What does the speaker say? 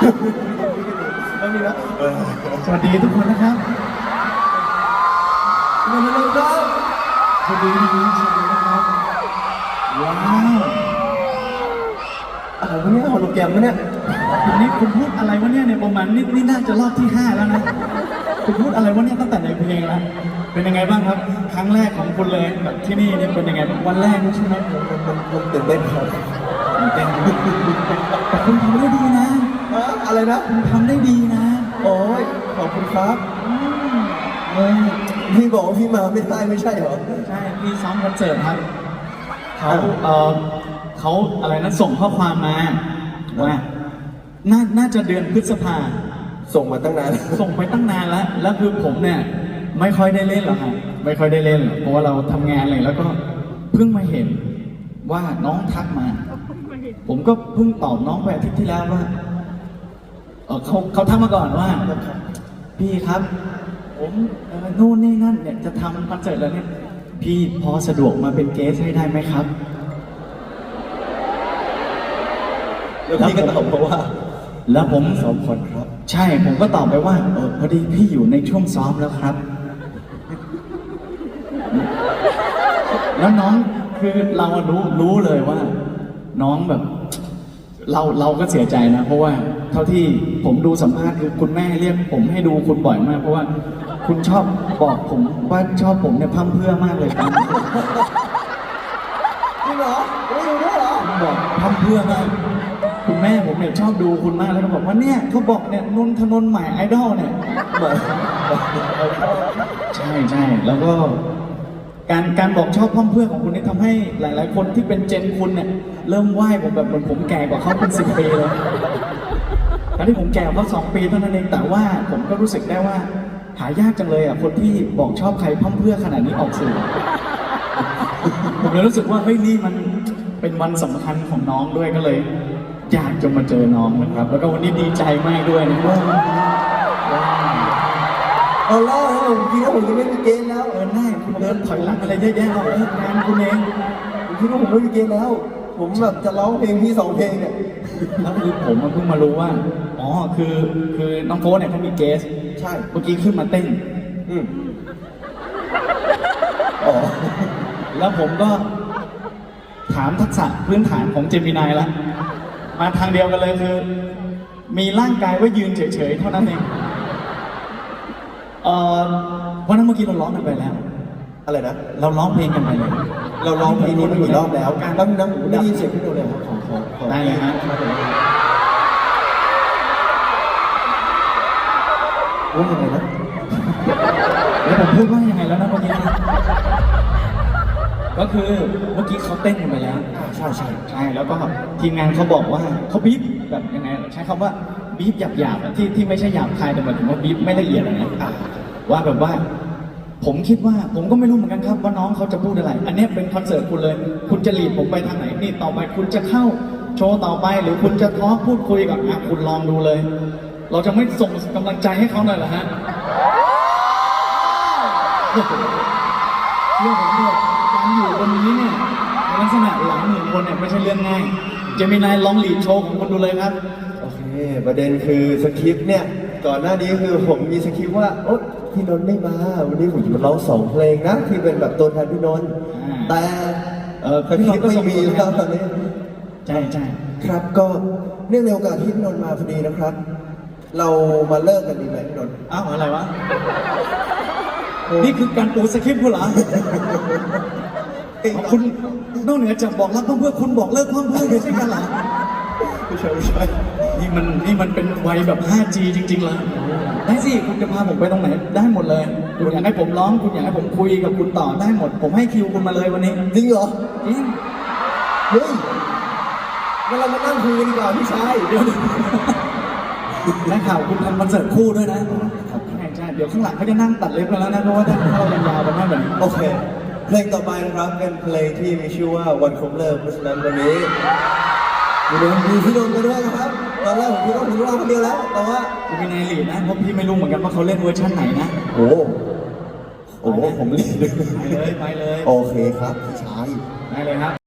ไม่มีนะเออสวัสดีทุกคนนะครับมาเลยครับสวัสดีนะครับสวัสดีนะครับว้าวอะไรวะเนี่ยฮอลโลแกรมวะเนี่ยวันนี้คุณพูดอะไรวะเนี่ยในประมาณนี่นี่น่าจะรอบที่ห้าแล้วนะคุณพูดอะไรวะเนี่ยตั้งแต่ในเพลงแล้วเป็นยังไงบ้างครับ ครั้งแรกของคุณเลยแบบที่นี่เนี่ยเป็นยังไงบ้างวันแรกใช่ไหมมันมันมันตื่นเต้นครับตื่นเต้นแต่คุณทำได้ดีนะฮะ อะไรนะ คุณทำได้ดีนะโอ้ยขอบคุณครับเออพี่บอกว่าพี่มาไม่ได้ไม่ใช่เหรอ ใช่ พี่ซ้อมคอนเสิร์ตครับเขาเออเขาอะไรนะส่งข้อความมาว่าน่าน่าจะเดือนพฤษภา ส่งมาตั้งนาน ส่งไปตั้งนานแล้ว แล้วคือผมเนี่ย ไม่ค่อยได้เล่นหรอกครับไม่ค่อยได้เล่นหรอกเพราะว่าเราทำงานอะไรแล้วก็เพิ่งมาเห็นว่าน้องทักมา ผมก็เพิ่งตอบน้องไปอาทิตย์ที่แล้วว่าเออเขาเขาทักมาก่อนว่า พี่ครับ ผมเอ่อนู่นนี่นั่นเนี่ยจะทำคอนเสิร์ตแล้วเนี่ยพี่พอสะดวกมาเป็นเกสให้ได้ไหมครับ แล้วพี่ก็ตอบมาว่า แล้วผมซ้อมคอนครับ ใช่ผมก็ตอบไปว่าเออพอดีพี่อยู่ในช่วงซ้อมแล้วครับ แล้วน้องคือเราอะรู้รู้เลยว่า น้องแบบ เราเราก็เสียใจนะ เพราะว่าเท่าที่ผมดูสัมภาษณ์คือคุณแม่เรียกผมให้ดูคุณบ่อยมาก เพราะว่าคุณชอบบอกผมว่าชอบผมเนี่ยพร่ำเพรื่อมากเลยครับจริงเหรอไม่อยู่ด้วยเหรอคุณบอกพร่ำเพรื่อมากคุณแม่ผมเนี่ยชอบดูคุณมากแล้วก็บอกว่าเนี่ยเขาบอกเนี่ยนนทนนท์ใหม่ไอดอลเนี่ยเหมือนใช่ใช่แล้วก็การการบอกชอบพร่ำเพรื่อของคุณนี่ทำให้หลาย ๆ คนที่เป็นเจนคุณเนี่ย เริ่มไหว้ผมแบบเหมือนผมแก่กว่าเขาเป็นสิบปีเลยตอน ที่ผมแก่กว่าเขาสองปีเท่านั้นเองแต่ว่าผมก็รู้สึกได้ว่า หายากจังเลยอะคนที่บอกชอบใครพร่ำเพรื่อขนาดนี้ออกสื่อ ผมเลยรู้สึกว่าเฮ้ยนี่มันเป็นวันสำคัญของน้องด้วยก็เลย อยากจะมาเจอน้องนะครับ แล้วก็วันนี้ดีใจมากด้วยนะครับเอาเล่าให้ผมคิดว่าผมจะไม่มีเกณฑ์แล้วเออหน้าคุณเดินถอยหลังอะไรเยอะแยะเราเอองานคุณเองผมคิดว่าผมไม่มีเกณฑ์แล้ว ผมแบบจะร้องเพลงพี่สองเพลงเนี่ย แล้วคือผมมาเพิ่งมารู้ว่า อ๋อ คือคือน้องโฟสเนี่ยเขามีเกส ใช่ เมื่อกี้ขึ้นมาเต้น อืมอ๋อ แล้วผมก็ถามทักษะพื้นฐานของเจมินายแล้วมาทางเดียวกันเลยคือ มีร่างกายไว่ายืนเฉยๆ เท่านั้นเอง เอ่อเพราะฉะนั้นเมื่อกี้เราร้องกันไปแล้ว อะไรนะ เราร้องเพลงกันไปเลยเราร้องเพลงนี้มากี่รอบแล้วแป๊บนึงนะผมไม่ได้ยินเสียงพี่โดเลยครับขอขอขอได้เลยฮะ ว่ายังไงนะแล้วผมพูดว่ายังไงแล้วนะเมื่อกี้นะก็คือเมื่อกี้เขาเต้นกันไปแล้วอ่าใช่ใช่ใช่แล้วก็ทีมงานเขาบอกว่าเขาบีบแบบยังไงใช้คำว่าบีบหยาบๆอะที่ที่ไม่ใช่หยาบคายแต่หมายถึงว่าบีบไม่ละเอียดอะนะอะว่าแบบว่าผมคิดว่าผมก็ไม่รู้เหมือนกันครับว่าน้องเขาจะพูดอะไร อันเนี้ยเป็นคอนเสิร์ตคุณเลย คุณจะหลีดผมไปทางไหนนี่ต่อไปคุณจะเข้าโชว์ต่อไป หรือคุณจะทอล์กพูดคุยกับอะคุณลองดูเลย เราจะไม่ส่งกำลังใจให้เขาหน่อยเหรอฮะเชื่อผมเถอะการอยู่บนนี้เนี่ยในลักษณะหลังหนึ่งคนเนี่ยไม่ใช่เรื่องง่ายเจมินายลองหลีดโชว์ของคุณดูเลยครับ โอเค ประเด็นคือสคริปต์เนี่ย ก่อนหน้านี้คือผมมีสคริปต์ว่าโอ๊ยพี่นนท์ไม่มา วันนี้ผมจะมาร้องสองเพลงนะ ที่เป็นแบบตัวแทนพี่นนท์อ่าแต่เออสคริปต์ไม่มีแล้วตอนนี้ใช่ใช่ครับก็เนื่องในโอกาสที่พี่นนท์มาพอดีนะครับ เรามาเลิกกันดีไหมพี่นนท์อ้าวอะไรวะ นี่คือการปูสคริปต์คุณเหรออ๋อคุณนอกเหนือจากบอกรักเพื่อนๆคุณบอกเลิกเพื่อนๆด้วยใช่กันเหรอไม่ใช่ไม่ใช่นี่มันนี่มันเป็นวัยแบบ 5G จริงๆเลยได้สิคุณจะพาผมไปตรงไหนได้หมดเลย คุณอยากให้ผมร้อง คุณอยากให้ผมคุยกับคุณต่อได้หมด ผมให้คิวคุณมาเลยวันนี้จริงเหรอจริงเฮ้ยงั้นเรามานั่งคุยกันดีกว่าพี่ชายเดี๋ยว ได้ข่าวคุณทำคอนเสิร์ตคู่ด้วยนะ ใช่ใช่เดี๋ยวข้างหลังเขาจะนั่งตัดเล็บกันแล้วนะเพราะว่าถ้าเรายาวๆไปมากแบบนี้โอเค เพลงต่อไปนะครับเป็นเพลงที่มีชื่อว่าวันครบเลิกเพราะฉะนั้นวันนี้มีนนท์มีพี่นนท์มาด้วยนะครับตอนแรกผมคิดว่าผมจะร้องคนเดียวแล้ว แต่ว่าคุณมีนายหลีดนะเพราะพี่ไม่รู้เหมือนกันว่าเขาเล่นเวอร์ชันไหนนะโอ้โหโอ้โหผมรีบไปเลยไปเลยโอเคครับพี่ชาย ได้เลยครับ